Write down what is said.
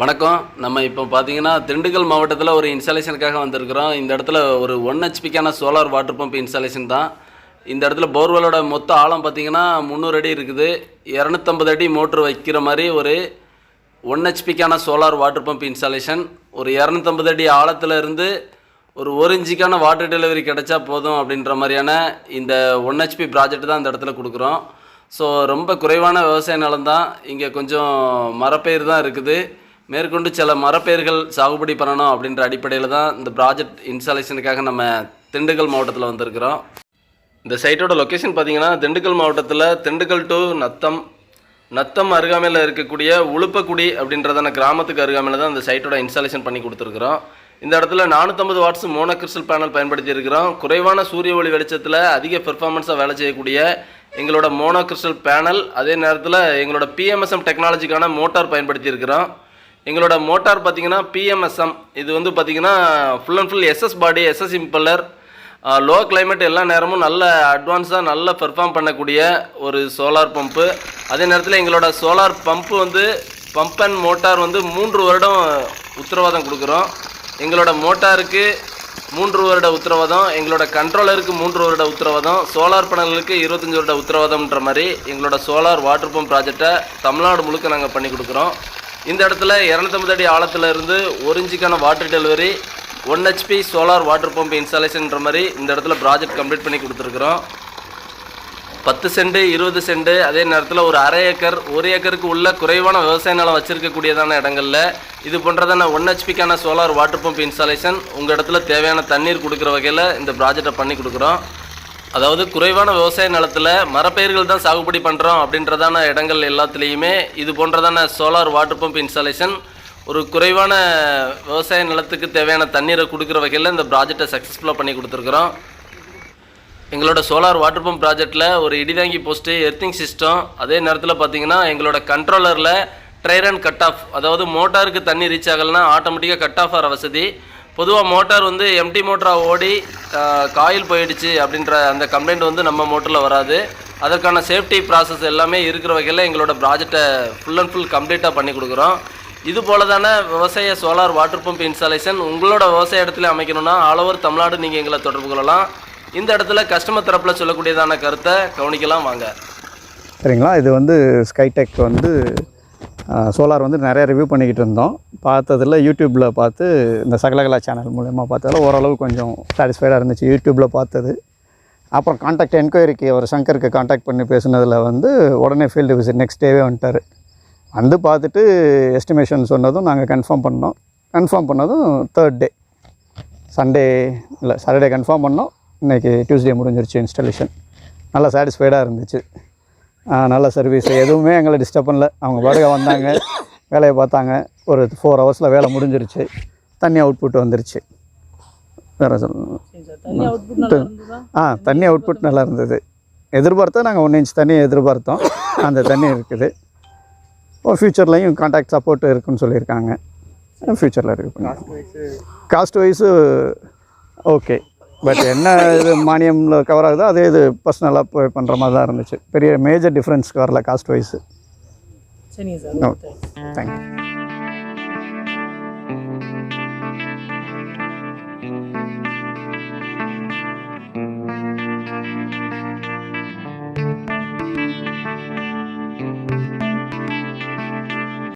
வணக்கம். நம்ம இப்போ பார்த்தீங்கன்னா திண்டுக்கல் மாவட்டத்தில் ஒரு இன்ஸ்டாலேஷனுக்காக வந்திருக்கிறோம். இந்த இடத்துல ஒரு ஒன் ஹெச்பிக்கான சோலார் வாட்டர் பம்ப் இன்ஸ்டாலேஷன் தான். இந்த இடத்துல போர்வெலோட மொத்த ஆழம் பார்த்தீங்கன்னா முந்நூறு அடி இருக்குது. இரநூத்தம்பது அடி மோட்ரு வைக்கிற மாதிரி ஒரு ஒன் ஹெச்பிக்கான சோலார் வாட்டர் பம்ப் இன்ஸ்டாலேஷன் ஒரு இரநூத்தம்பது அடி ஆழத்தில் இருந்து ஒரு ஒரு இன்ச்சுக்கான வாட்டர் டெலிவரி கிடைச்சா போதும் அப்படின்ற மாதிரியான இந்த ஒன் ஹெச்பி ப்ராஜெக்ட் தான் இந்த இடத்துல கொடுக்குறோம். ஸோ ரொம்ப குறைவான விவசாய நிலம் தான். இங்கே கொஞ்சம் மரப்பயிர் தான் இருக்குது. மேற்கொண்டு சில மரப்பெயர்கள் சாகுபடி பண்ணணும் அப்படின்ற அடிப்படையில் தான் இந்த ப்ராஜெக்ட் இன்ஸ்டாலேஷனுக்காக நம்ம திண்டுக்கல் மாவட்டத்தில் வந்திருக்கிறோம். இந்த சைட்டோட லொக்கேஷன் பார்த்தீங்கன்னா திண்டுக்கல் மாவட்டத்தில் திண்டுக்கல் டு நத்தம் நத்தம் அருகாமையில் இருக்கக்கூடிய உளுப்பக்குடி அப்படின்றதான கிராமத்துக்கு அருகாமையில் தான் இந்த சைட்டோட இன்ஸ்டாலேஷன் பண்ணி கொடுத்துருக்குறோம். இந்த இடத்துல நானூற்றம்பது வாட்ஸ் மோனோ கிறிஸ்டல் பேனல் பயன்படுத்தி இருக்கிறோம் குறைவான சூரிய ஒளி வெளிச்சத்தில் அதிக பெர்ஃபார்மன்ஸாக வேலை செய்யக்கூடிய எங்களோட மோனோ கிறிஸ்டல் பேனல் அதே நேரத்தில் எங்களோட பிஎம்எஸ்எம் டெக்னாலஜிக்கான மோட்டார் பயன்படுத்தி இருக்கிறோம் எங்களோட மோட்டார் பார்த்தீங்கன்னா பிஎம்எஸ்எம் இது வந்து பார்த்தீங்கன்னா full and full SS body SS impeller low climate எல்லா நேரமும் நல்ல அட்வான்ஸாக நல்ல பெர்ஃபார்ம் பண்ணக்கூடிய ஒரு சோலார் பம்பு அதே நேரத்தில் எங்களோட சோலார் பம்பு வந்து பம்ப் அண்ட் மோட்டார் வந்து மூன்று வருடம் உத்தரவாதம் கொடுக்குறோம். எங்களோட மோட்டாருக்கு மூன்று வருட உத்தரவாதம் எங்களோட கண்ட்ரோலருக்கு மூன்று வருட உத்தரவாதம் சோலார் பேனலுக்கு இருபத்தஞ்சி வருட உத்தரவாதம்ன்ற மாதிரி எங்களோட சோலார் வாட்டர் பம்ப் ப்ராஜெக்டை தமிழ்நாடு முழுக்க நாங்கள் பண்ணி கொடுக்குறோம். இந்த இடத்துல இரநூத்தம்பது அடி ஆழத்துல இருந்து ஒரு இன்ச்சுக்கான water delivery one HP solar water pump இன்ஸ்டாலேஷன்ற மாதிரி இந்த இடத்துல ப்ராஜெக்ட் கம்ப்ளீட் பண்ணி கொடுத்துருக்குறோம். பத்து சென்ட் இருபது சென்ட் அதே நேரத்தில் ஒரு அரை ஏக்கர் ஒரு ஏக்கருக்கு உள்ள குறைவான விவசாய நிலம் வச்சுருக்கக்கூடியதான இடங்களில் இது போன்றதான ஒன் ஹெச்பிக்கான சோலார் வாட்டர் பம்ப் இன்ஸ்டாலேஷன் உங்கள் இடத்துல தேவையான தண்ணீர் கொடுக்குற வகையில் இந்த ப்ராஜெக்டை பண்ணி கொடுக்குறோம். அதாவது குறைவான விவசாய நிலத்தில் மரப்பயிர்கள் தான் சாகுபடி பண்ணுறோம் அப்படின்றதான இடங்கள் எல்லாத்துலேயுமே இது போன்றதான சோலார் வாட்டர் பம்ப் இன்ஸ்டாலேஷன் ஒரு குறைவான விவசாய நிலத்துக்கு தேவையான தண்ணீரை கொடுக்குற வகையில் இந்த ப்ராஜெக்டை சக்ஸஸ்ஃபுல்லாக பண்ணி கொடுத்துருக்குறோம். எங்களோட சோலார் வாட்டர் பம்ப் ப்ராஜெக்ட்டில் ஒரு இடிதாங்கி போஸ்ட்டு எர்த்திங் சிஸ்டம் அதே நேரத்தில் பார்த்தீங்கன்னா எங்களோட கண்ட்ரோலரில் ட்ரைர் அண்ட் கட் ஆஃப் அதாவது மோட்டாருக்கு தண்ணி ரீச் ஆகலைன்னா ஆட்டோமேட்டிக்காக கட் ஆஃப் ஆகிற வசதி பொதுவாக மோட்டார் வந்து எம்டி மோட்டராக ஓடி காயில் போயிடுச்சு அப்படின்ற அந்த கம்ப்ளைண்ட் வந்து நம்ம மோட்டரில் வராது. அதற்கான சேஃப்டி ப்ராசஸ் எல்லாமே இருக்கிற வகையில் எங்களோட ப்ராஜெக்டை ஃபுல் அண்ட் ஃபுல் கம்ப்ளீட்டாக பண்ணி கொடுக்குறோம். இது போல தானே விவசாய சோலார் வாட்டர் பம்ப் இன்ஸ்டாலேஷன் உங்களோட விவசாய இடத்துல அமைக்கணும்னா ஆல் ஓவர் தமிழ்நாடு நீங்கள் எங்களை தொடர்பு கொள்ளலாம். இந்த இடத்துல கஸ்டமர் தரப்பில் சொல்லக்கூடியதான கருத்தை கவனிக்கலாம் வாங்க. சரிங்களா? இது வந்து ஸ்கைடெக் வந்து சோலார் வந்து நிறைய ரிவ்யூ பண்ணிக்கிட்டு இருந்தோம். பார்த்ததில் யூடியூப்பில் பார்த்து இந்த சகலகலா சேனல் மூலயமா பார்த்ததில் ஓரளவு கொஞ்சம் சாட்டிஸ்ஃபைடாக இருந்துச்சு. யூடியூப்பில் பார்த்தது. அப்புறம் காண்டாக்ட் என்கொயரிக்கு அவர் சங்கருக்கு காண்டாக்ட் பண்ணி பேசுனதில் வந்து உடனே ஃபீல்டு விசிட் நெக்ஸ்ட் டேவே வந்துட்டார். வந்து பார்த்துட்டு எஸ்டிமேஷன் சொன்னதும் நாங்கள் கன்ஃபார்ம் பண்ணோம். கன்ஃபார்ம் பண்ணதும் தேர்ட் டே சண்டே இல்லை சாட்டர்டே கன்ஃபார்ம் பண்ணோம். இன்றைக்கி டியூஸ்டே முடிஞ்சிருச்சு இன்ஸ்டாலேஷன் நல்லா சாட்டிஸ்ஃபைடாக இருந்துச்சு. நல்ல சர்வீஸ் எதுவுமே எங்களை டிஸ்டர்ப் பண்ணல. அவங்க பாட்டுக்கு வந்தாங்க. வேலையை பார்த்தாங்க. ஒரு ஃபோர் ஹவர்ஸில் வேலை முடிஞ்சிருச்சு. தண்ணி அவுட்புட் வந்துருச்சு. வேறு சொல்லணும் ஆ தண்ணி அவுட்புட் நல்லா இருந்தது. எதிர்பார்த்தா நாங்கள் ஒன் இன்ச் தண்ணி எதிர்பார்த்தோம். அந்த தண்ணி இருக்குது. ஃப்யூச்சர்லேயும் கான்டாக்ட் சப்போர்ட் இருக்குன்னு சொல்லியிருக்காங்க. ஃப்யூச்சரில் இருக்கு. காஸ்ட் வைஸு ஓகே பட் என்ன இது மானியமில் கவர் ஆகுதோ அதே இது பர்சனலாக போய் பண்ணுற மாதிரி தான் இருந்துச்சு. பெரிய மேஜர் டிஃப்ரென்ஸ் வரல காஸ்ட் வைஸு சரிங்க சார் தேங்க்யூ